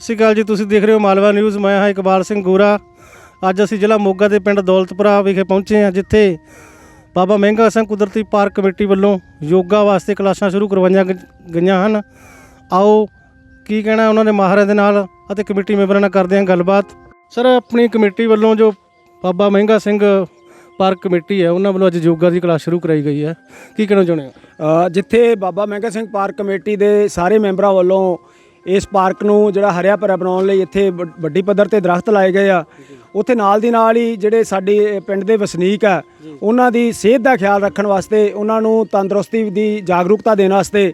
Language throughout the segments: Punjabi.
ਸਤਿ ਸ਼੍ਰੀ ਅਕਾਲ ਜੀ ਤੁਸੀਂ ਦੇਖ ਰਹੇ ਹੋ ਮਾਲਵਾ ਨਿਊਜ਼ ਮੈਂ ਹਾਂ ਇਕਬਾਲ ਸਿੰਘ ਗੋਰਾ। ਅੱਜ ਅਸੀਂ ਜ਼ਿਲ੍ਹਾ ਮੋਗਾ ਦੇ ਪਿੰਡ ਦੌਲਤਪੁਰਾ ਵਿਖੇ ਪਹੁੰਚੇ ਹਾਂ ਜਿੱਥੇ ਬਾਬਾ ਮਹਿੰਗਾ ਸਿੰਘ ਕੁਦਰਤੀ ਪਾਰਕ ਕਮੇਟੀ ਵੱਲੋਂ ਯੋਗਾ ਵਾਸਤੇ ਕਲਾਸਾਂ ਸ਼ੁਰੂ ਕਰਵਾਈਆਂ ਗ- ਗਈਆਂ ਹਨ। ਆਓ ਕੀ ਕਹਿਣਾ ਉਹਨਾਂ ਦੇ ਮਾਹਰਾਂ ਦੇ ਨਾਲ ਅਤੇ ਕਮੇਟੀ ਮੈਂਬਰਾਂ ਨਾਲ ਕਰਦੇ ਹਾਂ ਗੱਲਬਾਤ। ਸਰ ਆਪਣੀ ਕਮੇਟੀ ਵੱਲੋਂ ਜੋ ਬਾਬਾ ਮਹਿੰਗਾ ਸਿੰਘ ਪਾਰਕ ਕਮੇਟੀ ਹੈ ਉਹਨਾਂ ਵੱਲੋਂ ਅੱਜ ਯੋਗਾ ਦੀ ਕਲਾਸ ਸ਼ੁਰੂ ਕਰਾਈ ਗਈ ਹੈ। ਕੀ ਕਹਿਣਾ ਚਾਹੁੰਦੇ ਹੋ? ਅ, ਜਿੱਥੇ ਬਾਬਾ ਮਹਿੰਗਾ ਸਿੰਘ ਪਾਰਕ ਕਮੇਟੀ ਦੇ ਸਾਰੇ ਮੈਂਬਰਾਂ ਵੱਲੋਂ ਇਸ ਪਾਰਕ ਨੂੰ ਜਿਹੜਾ ਹਰਿਆ ਭਰਿਆ ਬਣਾਉਣ ਲਈ ਇੱਥੇ ਵੱਡੀ ਪੱਧਰ ਤੇ ਦਰਖਤ ਲਾਏ ਗਏ ਆ। ਉੱਥੇ ਨਾਲ ਦੀ ਨਾਲ ਹੀ ਜਿਹੜੇ ਸਾਡੇ ਪਿੰਡ ਦੇ ਵਸਨੀਕ ਆ ਉਹਨਾਂ ਦੀ ਸਿਹਤ ਦਾ ਖਿਆਲ ਰੱਖਣ ਵਾਸਤੇ ਉਹਨਾਂ ਨੂੰ ਤੰਦਰੁਸਤੀ ਦੀ ਜਾਗਰੂਕਤਾ ਦੇਣ ਵਾਸਤੇ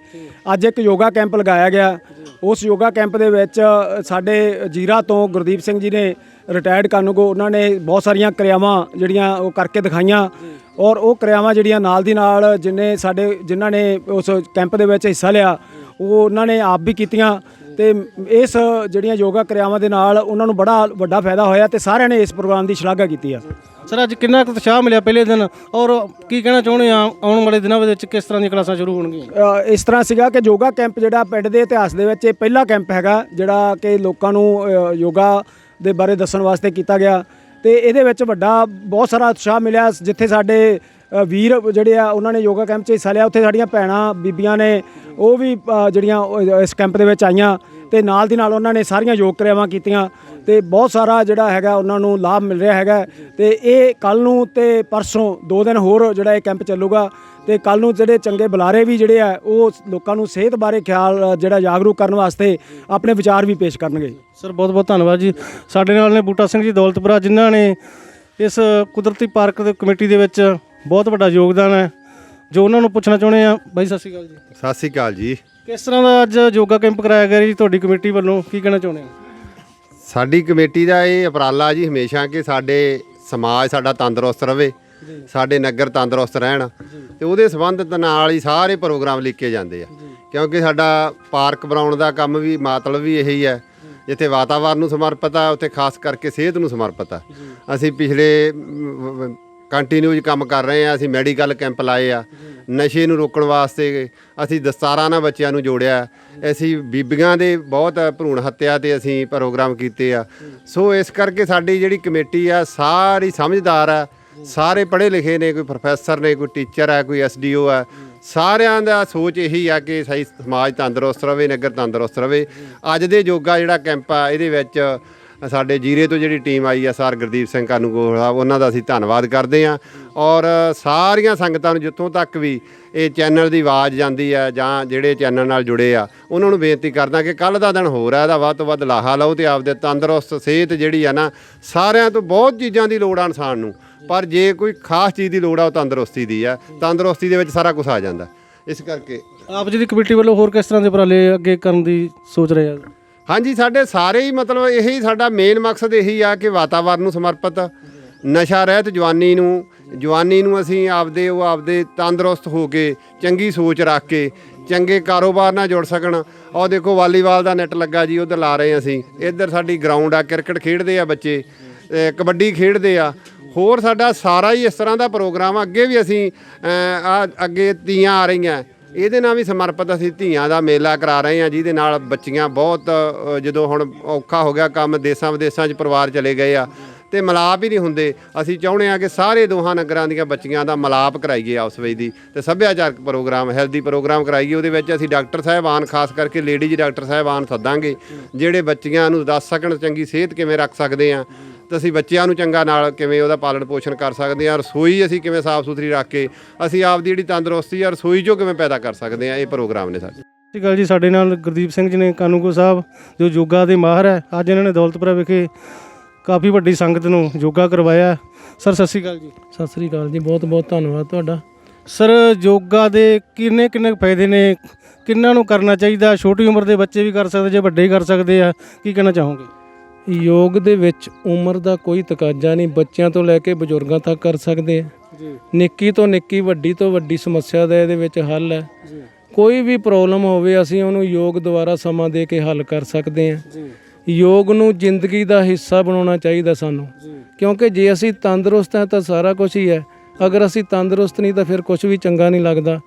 ਅੱਜ ਇੱਕ ਯੋਗਾ ਕੈਂਪ ਲਗਾਇਆ ਗਿਆ। ਉਸ ਯੋਗਾ ਕੈਂਪ ਦੇ ਵਿੱਚ ਸਾਡੇ ਜੀਰਾ ਤੋਂ ਗੁਰਦੀਪ ਸਿੰਘ ਜੀ ਨੇ ਰਿਟਾਇਰਡ ਕਰਨ ਕੋ ਉਹਨਾਂ ਨੇ ਬਹੁਤ ਸਾਰੀਆਂ ਕਿਰਿਆਵਾਂ ਜਿਹੜੀਆਂ ਉਹ ਕਰਕੇ ਦਿਖਾਈਆਂ ਔਰ ਉਹ ਕਿਰਿਆਵਾਂ ਜਿਹੜੀਆਂ ਨਾਲ ਦੀ ਨਾਲ ਜਿਨੇ ਸਾਡੇ ਜਿਨ੍ਹਾਂ ਨੇ ਉਸ ਕੈਂਪ ਦੇ ਵਿੱਚ ਹਿੱਸਾ ਲਿਆ ਉਹ ਉਹਨਾਂ ਨੇ ਆਪ ਵੀ ਕੀਤੀਆਂ। ਤੇ ਇਸ ਜਿਹੜੀਆਂ ਯੋਗਾ ਕਿਰਿਆਵਾਂ ਦੇ ਨਾਲ ਉਹਨਾਂ ਨੂੰ ਬੜਾ ਵੱਡਾ ਫਾਇਦਾ ਹੋਇਆ ਤੇ ਸਾਰਿਆਂ ਨੇ ਇਸ ਪ੍ਰੋਗਰਾਮ ਦੀ ਸ਼ਲਾਘਾ ਕੀਤੀ ਆ। ਸਰ ਅੱਜ ਕਿੰਨਾ ਕੁ ਉਤਸ਼ਾਹ ਮਿਲਿਆ ਪਹਿਲੇ ਦਿਨ? ਔਰ ਕੀ ਕਹਿਣਾ ਚਾਹੁੰਦੇ ਆ ਆਉਣ ਵਾਲੇ ਦਿਨਾਂ ਵਿੱਚ ਕਿਸ ਤਰ੍ਹਾਂ ਦੀਆਂ ਕਲਾਸਾਂ ਸ਼ੁਰੂ ਹੋਣਗੀਆਂ? ਇਸ ਤਰ੍ਹਾਂ ਸੀਗਾ ਕਿ ਯੋਗਾ ਕੈਂਪ ਜਿਹੜਾ ਪਿੰਡ ਦੇ ਇਤਿਹਾਸ ਦੇ ਵਿੱਚ ਇਹ ਪਹਿਲਾ ਕੈਂਪ ਹੈਗਾ ਜਿਹੜਾ ਕਿ ਲੋਕਾਂ ਨੂੰ ਯੋਗਾ ਦੇ ਬਾਰੇ ਦੱਸਣ ਵਾਸਤੇ ਕੀਤਾ ਗਿਆ। ਤੇ ਇਹਦੇ ਵਿੱਚ ਵੱਡਾ ਬਹੁਤ ਸਾਰਾ ਉਤਸ਼ਾਹ ਮਿਲਿਆ। ਜਿੱਥੇ ਸਾਡੇ ਵੀਰ ਜਿਹੜੇ ਆ ਉਹਨਾਂ ਨੇ ਯੋਗਾ ਕੈਂਪ 'ਚ ਹਿੱਸਾ ਲਿਆ। ਉੱਥੇ ਸਾਡੀਆਂ ਭੈਣਾਂ ਬੀਬੀਆਂ ਨੇ ਉਹ ਵੀ ਅ, ਜਿਹੜੀਆਂ ਉਹ ਇਸ ਕੈਂਪ ਦੇ ਵਿੱਚ ਆਈਆਂ ਤੇ ਨਾਲ ਦੀ ਨਾਲ ਉਹਨਾਂ ਨੇ ਸਾਰੀਆਂ ਯੋਗ ਕਿਰਿਆਵਾਂ ਕੀਤੀਆਂ ਤੇ ਬਹੁਤ ਸਾਰਾ ਜਿਹੜਾ ਹੈਗਾ ਉਹਨਾਂ ਨੂੰ ਲਾਭ ਮਿਲ ਰਿਹਾ ਹੈਗਾ ਤੇ ਇਹ ਕੱਲ ਨੂੰ ਤੇ ਪਰਸੋਂ ਦੋ ਦਿਨ ਹੋਰ ਜਿਹੜਾ ਇਹ ਕੈਂਪ ਚੱਲੂਗਾ ਤੇ ਕੱਲ ਨੂੰ ਜਿਹੜੇ ਚੰਗੇ ਬੁਲਾਰੇ ਵੀ ਜਿਹੜੇ ਆ ਉਹ ਲੋਕਾਂ ਨੂੰ ਸਿਹਤ ਬਾਰੇ ਖਿਆਲ ਅ, ਜਿਹੜਾ ਜਾਗਰੂਕ ਕਰਨ ਵਾਸਤੇ ਆਪਣੇ ਵਿਚਾਰ ਵੀ ਪੇਸ਼ ਕਰਨਗੇ। ਸਰ ਬਹੁਤ ਬਹੁਤ ਧੰਨਵਾਦ ਜੀ। ਸਾਡੇ ਨਾਲ ਨੇ ਬੂਟਾ ਸਿੰਘ ਜੀ ਦੌਲਤਪੁਰਾ ਜਿਨ੍ਹਾਂ ਨੇ ਇਸ ਕੁਦਰਤੀ ਪਾਰਕ ਦੇ ਕਮੇਟੀ ਦੇ ਵਿੱਚ ਬਹੁਤ ਵੱਡਾ ਯੋਗਦਾਨ ਹੈ। ਜੋ ਉਹਨਾਂ ਨੂੰ ਪੁੱਛਣਾ ਚਾਹੁੰਦੇ ਆ ਬਾਈ ਸਤਿ ਸ਼੍ਰੀ ਅਕਾਲ ਜੀ। ਸਤਿ ਸ੍ਰੀ ਅਕਾਲ ਜੀ। ਕਿਸ ਤਰ੍ਹਾਂ ਦਾ ਅੱਜ ਯੋਗਾ ਕੈਂਪ ਕਰਾਇਆ ਗਿਆ ਜੀ? ਤੁਹਾਡੀ ਕਮੇਟੀ ਵੱਲੋਂ ਕੀ ਕਹਿਣਾ ਚਾਹੁੰਦੇ ਹੋ? ਸਾਡੀ ਕਮੇਟੀ ਦਾ ਇਹ ਉਪਰਾਲਾ ਜੀ ਹਮੇਸ਼ਾ ਕਿ ਸਾਡੇ ਸਮਾਜ ਸਾਡਾ ਤੰਦਰੁਸਤ ਰਵੇ ਸਾਡੇ ਨਗਰ ਤੰਦਰੁਸਤ ਰਹਿਣ ਤੇ ਉਹਦੇ ਸੰਬੰਧਿਤ ਨਾਲ ਹੀ ਸਾਰੇ ਪ੍ਰੋਗਰਾਮ ਲਿਖੇ ਜਾਂਦੇ ਆ। ਕਿਉਂਕਿ ਸਾਡਾ ਪਾਰਕ ਬਣਾਉਣ ਦਾ ਕੰਮ ਵੀ ਮਤਲਬ ਵੀ ਇਹੀ ਹੈ। ਜਿੱਥੇ ਵਾਤਾਵਰਨ ਨੂੰ ਸਮਰਪਿਤ ਆ ਉੱਥੇ ਖਾਸ ਕਰਕੇ ਸਿਹਤ ਨੂੰ ਸਮਰਪਿਤ ਆ। ਅਸੀਂ ਪਿਛਲੇ ਕੰਟੀਨਿਊਜ ਕੰਮ ਕਰ ਰਹੇ ਆ, ਅਸੀਂ ਮੈਡੀਕਲ ਕੈਂਪ ਲਾਏ ਆ। ਨਸ਼ੇ ਨੂੰ ਰੋਕਣ ਵਾਸਤੇ ਅਸੀਂ ਦਸਤਾਰਾਂ ਨਾਲ ਬੱਚਿਆਂ ਨੂੰ ਜੋੜਿਆ। ਅਸੀਂ ਬੀਬੀਆਂ ਦੇ ਬਹੁਤ ਭਰੂਣ ਹੱਤਿਆ ਤੇ ਅਸੀਂ ਪ੍ਰੋਗਰਾਮ ਕੀਤੇ ਆ। ਸੋ ਇਸ ਕਰਕੇ ਸਾਡੀ ਜਿਹੜੀ ਕਮੇਟੀ ਆ, ਸਾਰੀ ਸਮਝਦਾਰ ਆ, ਸਾਰੇ ਪੜ੍ਹੇ ਲਿਖੇ ਨੇ, ਕੋਈ ਪ੍ਰੋਫੈਸਰ ਨੇ, ਕੋਈ ਟੀਚਰ ਹੈ ਕੋਈ ਐਸਡੀਓ ਆ। ਸਾਰਿਆਂ ਦਾ ਸੋਚ ਇਹੀ ਆ ਕਿ ਸਹੀ ਸਮਾਜ ਤੰਦਰੁਸਤ ਰਵੇ, ਨਗਰ ਤੰਦਰੁਸਤ ਰਵੇ। ਅੱਜ ਦੇ ਯੋਗਾ ਜਿਹੜਾ ਕੈਂਪ ਆ, ਇਹਦੇ ਵਿੱਚ ਸਾਡੇ ਜੀਰੇ ਤੋਂ ਜਿਹੜੀ ਟੀਮ ਆਈ ਆ, ਸਰ ਗੁਰਦੀਪ ਸਿੰਘ ਕਾਨੂੰਗੋਲ ਸਾਹਿਬ, ਉਹਨਾਂ ਦਾ ਅਸੀਂ ਧੰਨਵਾਦ ਕਰਦੇ ਹਾਂ। ਔਰ ਸਾਰੀਆਂ ਸੰਗਤਾਂ ਨੂੰ ਜਿੱਥੋਂ ਤੱਕ ਵੀ ਇਹ ਚੈਨਲ ਦੀ ਆਵਾਜ਼ ਜਾਂਦੀ ਹੈ ਜਾਂ ਜਿਹੜੇ ਚੈਨਲ ਨਾਲ ਜੁੜੇ ਆ, ਉਹਨਾਂ ਨੂੰ ਬੇਨਤੀ ਕਰਦਾ ਕਿ ਕੱਲ ਦਾ ਦਿਨ ਹੋਰ ਆ, ਇਹਦਾ ਵੱਧ ਤੋਂ ਵੱਧ ਲਾਹਾ ਲਓ ਤੇ ਆਪਦੇ ਤੰਦਰੁਸਤ ਸਿਹਤ ਜਿਹੜੀ ਆ ਨਾ, ਸਾਰਿਆਂ ਤੋਂ ਬਹੁਤ ਚੀਜ਼ਾਂ ਦੀ ਲੋੜ ਆ ਇਨਸਾਨ ਨੂੰ। ਪਰ ਜੇ ਕੋਈ ਖਾਸ ਚੀਜ਼ ਦੀ ਲੋੜ ਆ, ਉਹ ਤੰਦਰੁਸਤੀ ਦੀ ਆ। ਤੰਦਰੁਸਤੀ ਦੇ ਵਿੱਚ ਸਾਰਾ ਕੁਝ ਆ ਜਾਂਦਾ। ਇਸ ਕਰਕੇ ਆਪ ਜੀ ਦੀ ਕਮੇਟੀ ਵੱਲੋਂ ਹੋਰ ਕਿਸ ਤਰ੍ਹਾਂ ਦੇ ਉਪਰਾਲੇ ਅੱਗੇ ਕਰਨ ਦੀ ਸੋਚ ਰਹੇ ਆ? ਹਾਂਜੀ, ਸਾਡੇ ਸਾਰੇ ਹੀ ਮਤਲਬ ਇਹੀ ਸਾਡਾ ਮੇਨ ਮਕਸਦ ਇਹੀ ਆ ਕਿ ਵਾਤਾਵਰਨ ਨੂੰ ਸਮਰਪਿਤ, ਨਸ਼ਾ ਰਹਿਤ ਜਵਾਨੀ ਨੂੰ ਜਵਾਨੀ ਨੂੰ ਅਸੀਂ ਆਪਦੇ, ਉਹ ਆਪਦੇ ਤੰਦਰੁਸਤ ਹੋ ਕੇ, ਚੰਗੀ ਸੋਚ ਰੱਖ ਕੇ, ਚੰਗੇ ਕਾਰੋਬਾਰ ਨਾਲ ਜੁੜ ਸਕਣ। ਉਹ ਦੇਖੋ, ਵਾਲੀਬਾਲ ਦਾ ਨੈਟ ਲੱਗਾ ਜੀ, ਉਧਰ ਲਾ ਰਹੇ ਅਸੀਂ। ਇੱਧਰ ਸਾਡੀ ਗਰਾਊਂਡ ਆ ਕ੍ਰਿਕਟ ਖੇਡਦੇ ਆ ਬੱਚੇ ਕਬੱਡੀ ਖੇਡਦੇ ਆ। ਹੋਰ ਸਾਡਾ ਸਾਰਾ ਹੀ ਇਸ ਤਰ੍ਹਾਂ ਦਾ ਪ੍ਰੋਗਰਾਮ ਆ। ਅੱਗੇ ਵੀ ਅਸੀਂ ਆ ਅੱਗੇ ਤੀਆਂ ਆ ਰਹੀਆਂ। ਇਹਦੇ ਨਾਲ ਵੀ ਸਮਰਪਿਤ ਅਸੀਂ ਧੀਆਂ ਦਾ ਮੇਲਾ ਕਰਾ ਰਹੇ ਹਾਂ, ਜਿਹਦੇ ਨਾਲ ਬੱਚੀਆਂ ਬਹੁਤ ਜਦੋਂ ਹੁਣ ਔਖਾ ਹੋ ਗਿਆ ਕੰਮ, ਦੇਸਾਂ ਵਿਦੇਸਾਂ 'ਚ ਪਰਿਵਾਰ ਚਲੇ ਗਏ ਆ, ਤੇ ਮਲਾਪ ਹੀ ਨਹੀਂ ਹੁੰਦੇ। ਅਸੀਂ ਚਾਹੁੰਦੇ ਆ ਕਿ ਸਾਰੇ ਦੋਹਾਂ ਨਗਰਾਂ ਦੀਆਂ ਬੱਚੀਆਂ ਦਾ ਮਲਾਪ ਕਰਾਈਏ ਆਪਸ ਵਿੱਚ ਦੀ ਤੇ ਸੱਭਿਆਚਾਰਕ ਪ੍ਰੋਗਰਾਮ ਹੈਲਦੀ ਪ੍ਰੋਗਰਾਮ ਕਰਾਈਏ। ਉਹਦੇ ਵਿੱਚ ਅਸੀਂ ਡਾਕਟਰ ਸਾਹਿਬਾਨ, ਖਾਸ ਕਰਕੇ ਲੇਡੀਜ਼ ਡਾਕਟਰ ਸਾਹਿਬਾਨ ਸੱਦਾਂਗੇ, ਜਿਹੜੇ ਬੱਚੀਆਂ ਨੂੰ ਦੱਸ ਸਕਣ, ਚੰਗੀ ਸਿਹਤ ਕਿਵੇਂ ਰੱਖ ਸਕਦੇ ਆ ਤੇ ਅਸੀਂ ਬੱਚਿਆਂ ਨੂੰ ਚੰਗਾ ਨਾਲ ਕਿਵੇਂ ਉਹਦਾ ਪਾਲਣ ਪੋਸ਼ਣ ਕਰ ਸਕਦੇ ਆ ਰਸੋਈ ਅਸੀਂ ਕਿਵੇਂ ਸਾਫ਼ ਸੁਥਰੀ ਰੱਖ ਕੇ ਅਸੀਂ ਆਪਦੀ ਜਿਹੜੀ ਤੰਦਰੁਸਤੀ ਆ ਰਸੋਈ 'ਚੋਂ ਕਿਵੇਂ ਪੈਦਾ ਕਰ ਸਕਦੇ ਆ ਇਹ ਪ੍ਰੋਗਰਾਮ ਨੇ ਸਾਡੇ। ਸਤਿ ਸ਼੍ਰੀ ਅਕਾਲ ਜੀ ਸਾਡੇ ਨਾਲ ਗੁਰਦੀਪ ਸਿੰਘ ਜੀ ਨੇ ਕਾਨੂੰਗੋ ਸਾਹਿਬ ਜੋ ਯੋਗਾ ਦੇ ਮਾਹਰ ਹੈ ਅੱਜ ਇਹਨਾਂ ਨੇ ਦੌਲਤਪੁਰਾ ਵਿਖੇ ਕਾਫੀ ਵੱਡੀ ਸੰਗਤ ਨੂੰ ਯੋਗਾ ਕਰਵਾਇਆ। ਸਰ ਸਤਿ ਸ਼੍ਰੀ ਅਕਾਲ ਜੀ। ਸਤਿ ਸ੍ਰੀ ਅਕਾਲ ਜੀ ਬਹੁਤ ਬਹੁਤ ਧੰਨਵਾਦ ਤੁਹਾਡਾ। ਸਰ ਯੋਗਾ ਦੇ ਕਿੰਨੇ ਕਿੰਨੇ ਕੁ ਫਾਇਦੇ ਨੇ? ਕਿੰਨਾਂ ਨੂੰ ਕਰਨਾ ਚਾਹੀਦਾ? ਛੋਟੀ ਉਮਰ ਦੇ ਬੱਚੇ ਵੀ ਕਰ ਸਕਦੇ ਜੇ ਵੱਡੇ ਹੀ ਕਰ ਸਕਦੇ ਆ ਕੀ ਕਹਿਣਾ ਚਾਹੋਗੇ? ਯੋਗ ਦੇ ਵਿੱਚ ਉਮਰ ਦਾ ਕੋਈ ਤਕਾਜ਼ਾ ਨਹੀਂ ਬੱਚਿਆਂ ਤੋਂ ਲੈ ਕੇ ਬਜ਼ੁਰਗਾਂ ਤੱਕ ਕਰ ਸਕਦੇ ਆ। ਜੀ। ਨਿੱਕੀ ਤੋਂ ਨਿੱਕੀ ਵੱਡੀ ਤੋਂ ਵੱਡੀ ਸਮੱਸਿਆ ਦਾ ਇਹਦੇ ਵਿੱਚ ਹੱਲ ਹੈ। ਜੀ। ਕੋਈ ਵੀ ਪ੍ਰੋਬਲਮ ਹੋਵੇ ਅਸੀਂ ਉਹਨੂੰ ਯੋਗ ਦੁਆਰਾ ਸਮਾਂ ਦੇ ਕੇ ਹੱਲ ਕਰ ਸਕਦੇ ਜੀ। ਯੋਗ ਨੂੰ ਜ਼ਿੰਦਗੀ ਦਾ ਹਿੱਸਾ ਬਣਾਉਣਾ ਚਾਹੀਦਾ ਸਾਨੂੰ। ਜੀ। ਕਿਉਂਕਿ ਜੇ ਅਸੀਂ ਤੰਦਰੁਸਤ ਹਾਂ ਤਾਂ ਸਾਰਾ ਕੁਝ ਹੀ ਹੈ। ਅਗਰ ਅਸੀਂ ਤੰਦਰੁਸਤ ਨਹੀਂ ਤਾਂ ਫਿਰ ਕੁਝ ਵੀ ਚੰਗਾ ਨਹੀਂ ਲੱਗਦਾ।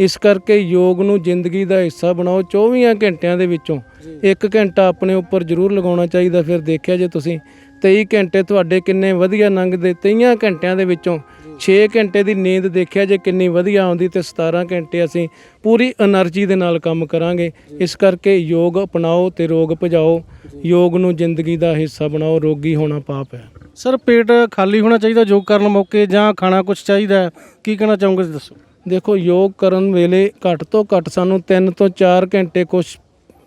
ਇਸ ਕਰਕੇ ਯੋਗ ਨੂੰ ਜ਼ਿੰਦਗੀ ਦਾ ਹਿੱਸਾ ਬਣਾਓ। 24 ਘੰਟਿਆਂ ਦੇ ਵਿੱਚੋਂ ਇੱਕ ਘੰਟਾ ਆਪਣੇ ਉੱਪਰ ਜ਼ਰੂਰ ਲਗਾਉਣਾ ਚਾਹੀਦਾ। ਫਿਰ ਦੇਖਿਆ ਜੇ ਤੁਸੀਂ 23 ਘੰਟੇ ਤੁਹਾਡੇ ਕਿੰਨੇ ਵਧੀਆ ਲੰਘਦੇ 23 ਘੰਟਿਆਂ ਦੇ ਵਿੱਚੋਂ 6 ਘੰਟੇ ਦੀ ਨੀਂਦ ਦੇਖਿਆ ਜੇ ਕਿੰਨੀ ਵਧੀਆ ਆਉਂਦੀ ਤੇ 17 ਘੰਟੇ ਅਸੀਂ ਪੂਰੀ એનર્ਜੀ ਦੇ ਨਾਲ ਕੰਮ ਕਰਾਂਗੇ। ਇਸ ਕਰਕੇ ਯੋਗ ਅਪਣਾਓ ਤੇ ਰੋਗ ਭਜਾਓ। ਯੋਗ ਨੂੰ ਜ਼ਿੰਦਗੀ ਦਾ ਹਿੱਸਾ ਬਣਾਓ। ਰੋਗੀ ਹੋਣਾ ਪਾਪ ਹੈ। ਸਰ, ਪੇਟ ਖਾਲੀ ਹੋਣਾ ਚਾਹੀਦਾ ਯੋਗ ਕਰਨ ਮੌਕੇ ਜਾਂ ਖਾਣਾ ਕੁਝ ਚਾਹੀਦਾ ਹੈ? ਕੀ ਕਹਿਣਾ ਚਾਹੋਗੇ ਤੁਸੀਂ ਦੱਸੋ ਦੇਖੋ, ਯੋਗ ਕਰਨ ਵੇਲੇ ਘੱਟ ਤੋਂ ਘੱਟ ਸਾਨੂੰ 3 ਤੋਂ 4 ਘੰਟੇ ਕੁਝ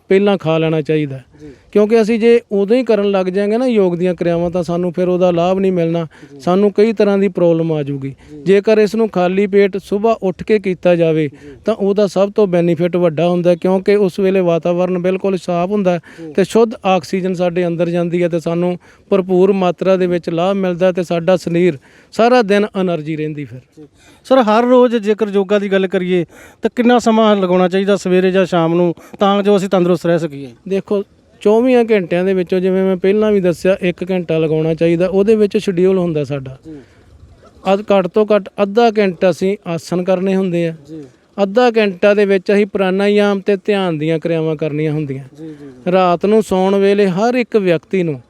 ਪਹਿਲਾਂ ਖਾ ਲੈਣਾ ਚਾਹੀਦਾ ਹੈ। ਕਿਉਂਕਿ ਅਸੀਂ ਜੇ ਉਦੋਂ ਹੀ ਕਰਨ ਲੱਗ ਜਾਾਂਗੇ ਨਾ ਯੋਗ ਦੀਆਂ ਕਿਰਿਆਵਾਂ ਤਾਂ ਸਾਨੂੰ ਫਿਰ ਉਹਦਾ ਲਾਭ ਨਹੀਂ ਮਿਲਣਾ। ਸਾਨੂੰ ਕਈ ਤਰ੍ਹਾਂ ਦੀ ਪ੍ਰੋਬਲਮ ਆ ਜੂਗੀ ਜੇਕਰ ਇਸ ਨੂੰ ਖਾਲੀ ਪੇਟ ਸਵੇਰ ਉੱਠ ਕੇ ਕੀਤਾ ਜਾਵੇ ਤਾਂ ਉਹਦਾ ਸਭ ਤੋਂ ਬੈਨੀਫਿਟ ਵੱਡਾ ਹੁੰਦਾ ਕਿਉਂਕਿ ਉਸ ਵੇਲੇ ਵਾਤਾਵਰਨ ਬਿਲਕੁਲ ਸਾਫ਼ ਹੁੰਦਾ ਤੇ ਸ਼ੁੱਧ ਆਕਸੀਜਨ ਸਾਡੇ ਅੰਦਰ ਜਾਂਦੀ ਹੈ ਤੇ ਸਾਨੂੰ ਭਰਪੂਰ ਮਾਤਰਾ ਦੇ ਵਿੱਚ ਲਾਭ ਮਿਲਦਾ ਤੇ ਸਾਡਾ ਸਰੀਰ ਸਾਰਾ ਦਿਨ એનર્ਜੀ ਰਹਿੰਦੀ ਫਿਰ। ਸਰ ਹਰ ਰੋਜ਼ ਜੇਕਰ ਯੋਗਾ ਦੀ ਗੱਲ ਕਰੀਏ ਤਾਂ ਕਿੰਨਾ ਸਮਾਂ ਲਗਾਉਣਾ ਚਾਹੀਦਾ ਸਵੇਰੇ ਜਾਂ ਸ਼ਾਮ ਨੂੰ ਤਾਂ ਜੋ ਅਸੀਂ ਤੰਦਰੁਸਤ ਰਹਿ ਸਕੀਏ? ਦੇਖੋ 24 ਘੰਟਿਆਂ ਦੇ ਵਿੱਚੋਂ ਜਿਵੇਂ ਮੈਂ ਪਹਿਲਾਂ ਵੀ ਦੱਸਿਆ 1 ਘੰਟਾ ਲਗਾਉਣਾ ਚਾਹੀਦਾ ਉਹਦੇ ਵਿੱਚ ਸ਼ਡਿਊਲ ਹੁੰਦਾ ਸਾਡਾ। ਅੱਧ ਘੱਟ ਤੋਂ ਘੱਟ ਅੱਧਾ ਘੰਟਾ ਅਸੀਂ ਆਸਨ ਕਰਨੇ ਹੁੰਦੇ ਆ। ਅੱਧਾ ਘੰਟਾ ਦੇ ਵਿੱਚ ਅਸੀਂ ਪ੍ਰਾਣਾਯਾਮ ਤੇ ਧਿਆਨ ਦੀਆਂ ਕਿਰਿਆਵਾਂ ਕਰਨੀਆਂ ਹੁੰਦੀਆਂ। ਰਾਤ ਨੂੰ ਸੌਣ ਵੇਲੇ ਹਰ ਇੱਕ ਵਿਅਕਤੀ ਨੂੰ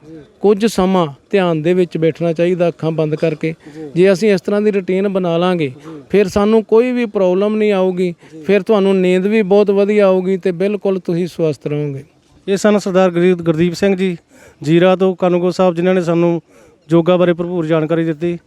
ਕੁਝ ਸਮਾਂ ਧਿਆਨ ਦੇ ਵਿੱਚ ਬੈਠਣਾ ਚਾਹੀਦਾ ਅੱਖਾਂ ਬੰਦ ਕਰਕੇ। ਜੇ। ਅਸੀਂ ਇਸ ਤਰ੍ਹਾਂ ਦੀ ਰੁਟੀਨ ਬਣਾ ਲਾਂਗੇ ਫਿਰ ਸਾਨੂੰ ਕੋਈ ਵੀ ਪ੍ਰੋਬਲਮ ਨਹੀਂ ਆਊਗੀ। ਫਿਰ ਤੁਹਾਨੂੰ ਨੀਂਦ ਵੀ ਬਹੁਤ ਵਧੀਆ ਆਊਗੀ ਤੇ ਬਿਲਕੁਲ ਤੁਸੀਂ ਸਵਸਥ ਰਹੋਗੇ। ਇਹ ਸਨ ਸਰਦਾਰ ਗੁਰਦੀਪ ਗੁਰਦੀਪ ਸਿੰਘ ਜੀ, ਜੀਰਾ ਤੋਂ ਕਾਨੂੰਗੋ ਸਾਹਿਬ ਜਿਨ੍ਹਾਂ ਨੇ ਸਾਨੂੰ ਯੋਗਾ ਬਾਰੇ ਭਰਪੂਰ ਜਾਣਕਾਰੀ ਦਿੱਤੀ।